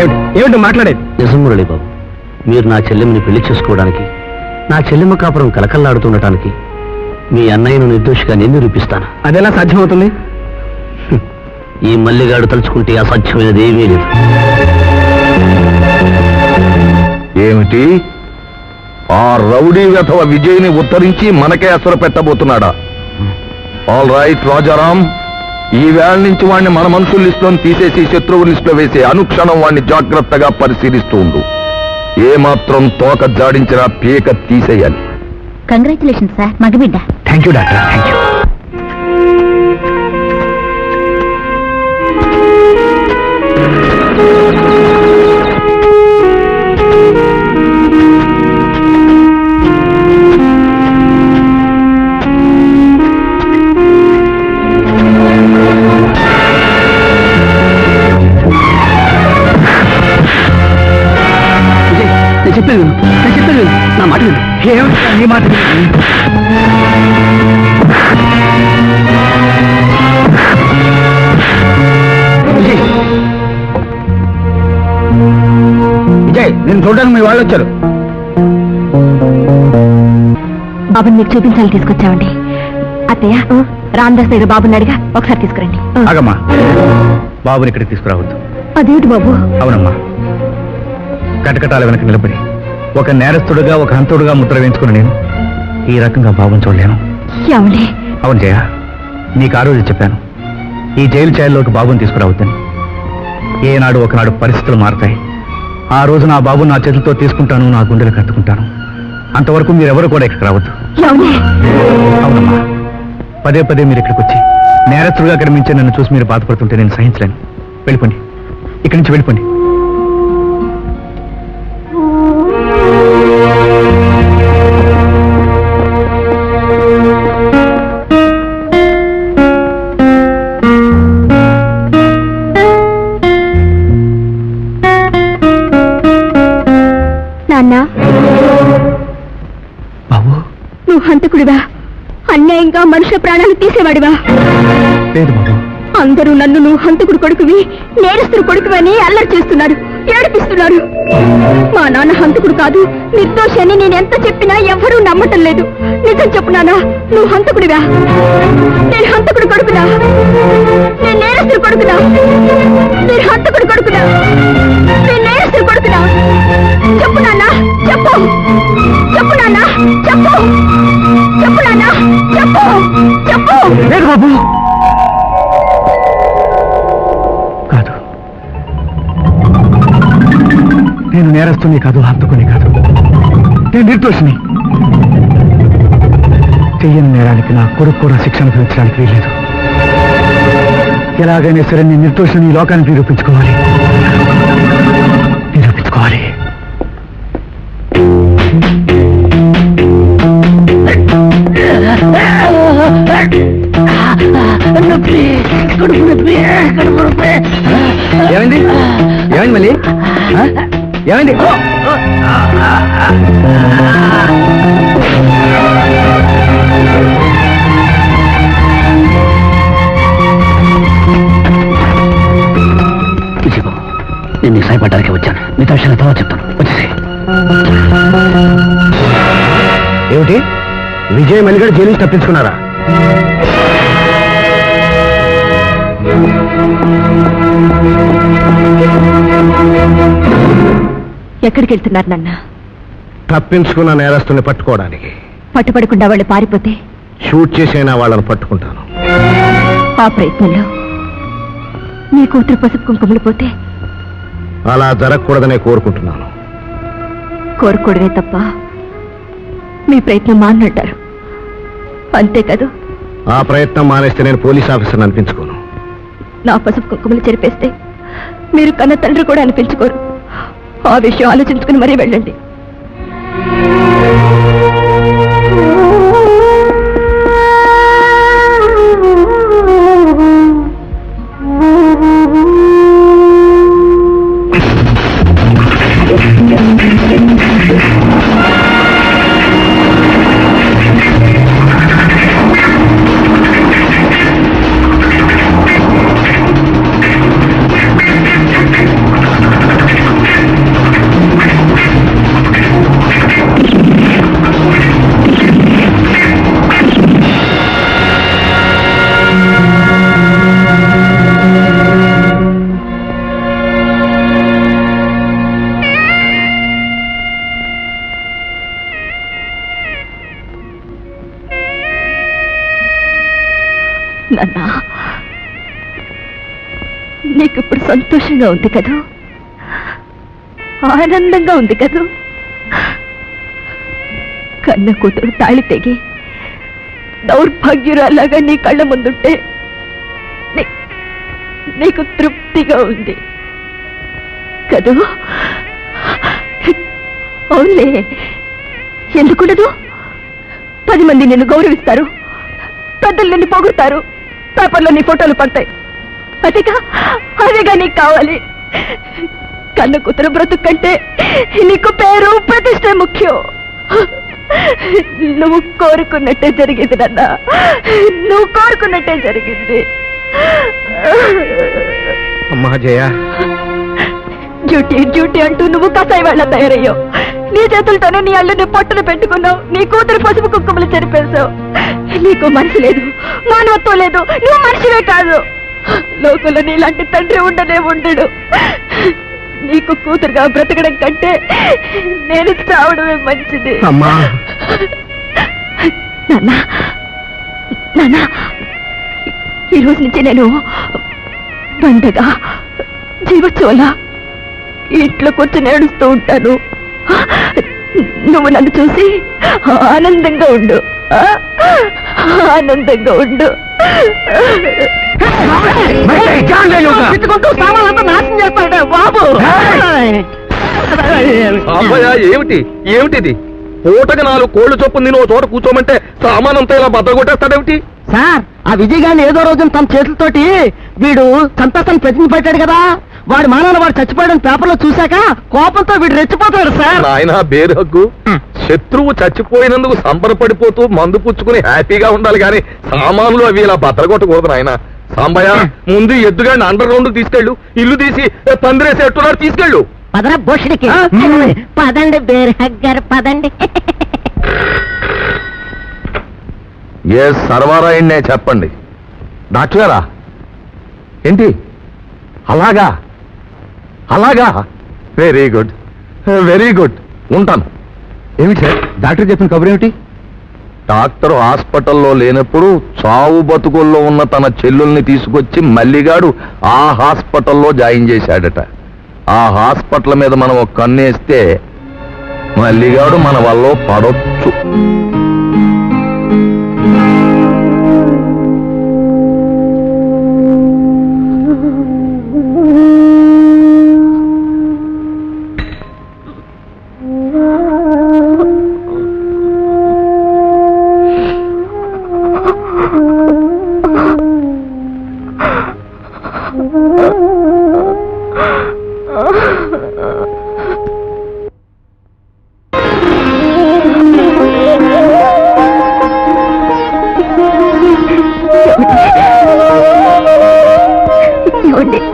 ఏమిటి? మాట్లాడేది? నిజం మురళి బాబు మీరు నా చెల్లెమ్మని పెళ్ళి చేసుకోవడానికి నా చెల్లెమ్మ కాపురం కలకల్లాడుతుండటానికి మీ అన్నయ్యను నిర్దోషిగా నేను నిరూపిస్తాను. అదెలా సాధ్యమవుతుంది? ఈ మల్లిగాడు తలుచుకుంటే అసాధ్యమైనది ఏమీ లేదు. ఏమిటి? ఆ రౌడీ వెధవ విజయ్ని ఉత్తరించి మనకే అసలు పెట్టబోతున్నాడా? All right Rajaram. ఈ వేళ నుంచి వాడిని మన మనుషుల లిస్టులో తీసేసి శత్రువు లిస్టులో వేసి అనుక్షణం వాడిని జాగ్రత్తగా పరిశీలిస్తూ ఉండు. ఏమాత్రం తోక జాడించినా పీక తీసేయాలి. కంగ్రాచులేషన్ సార్ మగబిడ్డ. Thank you doctor. Thank you నీ మాట? విజయ్. నేను చూడడానికి మీ వాళ్ళు వచ్చారు. బాబుని మీకు చూపించాలని తీసుకొచ్చామండి. అత్తయ్య రామదాస్ దగ్గర బాబుని అడిగా ఒకసారి తీసుకురండి. ఆగమ్మా. బాబుని ఇక్కడికి తీసుకురావద్దు. అదేమిటి బాబు? అవునమ్మా. కటకటాల వెనక నిలబడి ఒక నేరస్తుడుగా ఒక హంతుడుగా ముద్ర వేయించుకుని నేను ఈ రకంగా బాబుని చూడలేను ఏమండి అవును జయ నీకు ఆ రోజు చెప్పాను. ఈ జైలు ఛాయల్లోకి బాబుని తీసుకురావద్దని ఏనాడు ఒకనాడు పరిస్థితులు మారతాయి. ఆ రోజు నా బాబుని నా చేతులతో తీసుకుంటాను నా గుండెలు కట్టుకుంటాను అంతవరకు మీరెవరు కూడా ఇక్కడికి రావద్దు. అవునమ్మా. పదే పదే మీరు ఇక్కడికి వచ్చి నేరస్తుడుగా కనిపించే నన్ను చూసి మీరు బాధపడుతుంటే నేను సహించలేను. వెళ్ళిపోండి. ఇక్కడి నుంచి వెళ్ళిపోండి. హంతకుడివా అన్యాయంగా మనుషుల ప్రాణాలు తీసేవాడివా? లేదు అందరూ నన్ను నువ్వు హంతకుడు కొడుకువి నేరస్తుడు కొడుకువని అల్లరి చేస్తున్నారు ఏడిపిస్తున్నారు. మా నాన్న హంతకుడు కాదు నిర్దోషి అని నేను ఎంత చెప్పినా ఎవ్వరూ నమ్మటం లేదు. నిజం చెప్పు నాన్న నువ్వు హంతకుడివా? నేను హంతకుడు కొడుకునా? నేను నేరస్తుడు కొడుకునా? నేను నేను నేరస్తుని కాదు హంతకుని కాదు. నేను నిర్దోషిని. చెయ్యని నేరానికి నా కొడుకు కూడా శిక్షణ పెంచడానికి వీల్లేదు. ఎలాగైనా సరే నేను నిర్దోషిని లోకానికి నిరూపించుకోవాలి. నిరూపించుకోవాలి. ఏమైంది ఏమైంది మళ్ళీ? ఏమైంది? నేను నీకు సహాయపడడానికి వచ్చాను. మిగతా విషయాలు తర్వాత చెప్తాను. వచ్చేసి ఏమిటి? విజయ్ మల్లిగారు జైలు నుంచి తప్పించుకున్నారా? ఎక్కడికి వెళ్తున్నారు నాన్న? తప్పించుకున్న నేరస్తుల్ని పట్టుకోవడానికి. పట్టుపడకుండా వాళ్ళు పారిపోతే? షూట్ చేసైనా వాళ్ళని పట్టుకుంటాను. ఆ ప్రయత్నంలో నీ కూతురు పసుపు కుంకుమలు పోతే? అలా జరగకూడదనే కోరుకుంటున్నాను. కోరుకోవడమే తప్ప మీ ప్రయత్నం మానంటారు అంతే కదూ? ఆ ప్రయత్నం మానేస్తే నేను పోలీస్ ఆఫీసర్ని అనిపించుకోను. నా పసుపు కుంకుమలు చెరిపేస్తే మీరు కన్న తండ్రి కూడా అనిపించుకోరు ఆ విషయం ఆలోచించుకుని మరీ వెళ్ళండి. నీకు ఇప్పుడు సంతోషంగా ఉంది కదూ? ఆనందంగా ఉంది కదూ? కన్న కూతురు తాళి తెగి దౌర్భాగ్యురాలాగా నీ కళ్ళ ముందుంటే నీకు తృప్తిగా ఉంది. కదూ? అవునులే. ఎందుకుండదు? పది మంది నిన్ను గౌరవిస్తారు. పెద్దలు నిన్ను పొగుడతారు. పేపర్లో నీ ఫోటోలు పడతాయి. అదిగా అదిగా నీకు కావాలి. కన్న కూతురు బ్రతుకు కంటే నీకు పేరు ప్రతిష్ట ముఖ్యం. నువ్వు కోరుకున్నట్టే జరిగింది నాన్న. నువ్వు కోరుకున్నట్టే జరిగింది. అమ్మా జయ. డ్యూటీ డ్యూటీ అంటూ నువ్వు కసాయి వాళ్ళ తయారయ్యావు. నీ చేతులతోనే నీ అల్లుని పొట్టును పెట్టుకున్నావు. నీ కూతురు పసుపు కుక్కములు చెరిపేశావు. నీకు మనసు లేదు మానవత్వం లేదు. నువ్వు మనిషివే కాదు. లోకంలో నీలాంటి తండ్రి ఉండనే ఉండడు. నీకు కూతురుగా బ్రతకడం కంటే నేను చావడమే మంచిది. అమ్మా. నాన్న నాన్న ఈ రోజు నుంచి నేను బండగా జీవోత్సవలా ఇంట్లో కూర్చొని ఏడుస్తూ ఉంటాను. నువ్వు నన్ను చూసి ఆనందంగా ఉండు? ఆనందంంగా ఉండు. సామాన్లంతా నాశనం చేస్తాడే బాబు. అబ్బాయా ఏమిటి? ఏమిటిది? పూటకి నాలుగు కోళ్ళు చొప్పున నేను ఓ చోట కూర్చోమంటే సామానంతా ఇలా బద్ద కొట్టేస్తాడేమిటి సార్ ఆ విజయ్ గారిని ఏదో రోజున తన చేతులతోటి వీడు సంతోషాన్ని ప్రతిని పెట్టాడు కదా. వాడి మానాన్న వాడు చచ్చిపోయాడని పేపర్లో చూశాక కోపంతో వీడు రెచ్చిపోతాడు సార్. నాయన బేరు హక్కు శత్రువు చచ్చిపోయినందుకు సంబరపడిపోతూ మందు పుచ్చుకుని హ్యాపీగా ఉండాలి కానీ సామాన్లు అవి ఇలా బద్దలగొట్టకూడదు నాయన. సాంబయ్య ముందు ఎద్దుగాడిని అండర్ గ్రౌండ్ తీసుకెళ్ళు. ఇల్లు తీసి పందిరేసి ఎట్టున్నారు తీసుకెళ్ళు. పదరా బోషుడికి పదండి బేర్ హగ్గర్ పదండి. ఏ సర్వారాయణ్నే చెప్పండి. డాక్టర్ గారా? ఏంటి? అలాగా? అలాగా? Very good. Very good. ఉంటాను. ఏమిటి సార్? డాక్టర్ చెప్పిన కబురు ఏమిటి? డాక్టర్ హాస్పిటల్లో లేనప్పుడు చావు బతుకుల్లో ఉన్న తన చెల్లుల్ని తీసుకొచ్చి మల్లిగాడు ఆ హాస్పిటల్లో జాయిన్ చేశాడట. ఆ హాస్పిటల్ మీద మనం ఒక కన్నేస్తే మల్లిగాడు మన వల్ల పడొచ్చు. Oh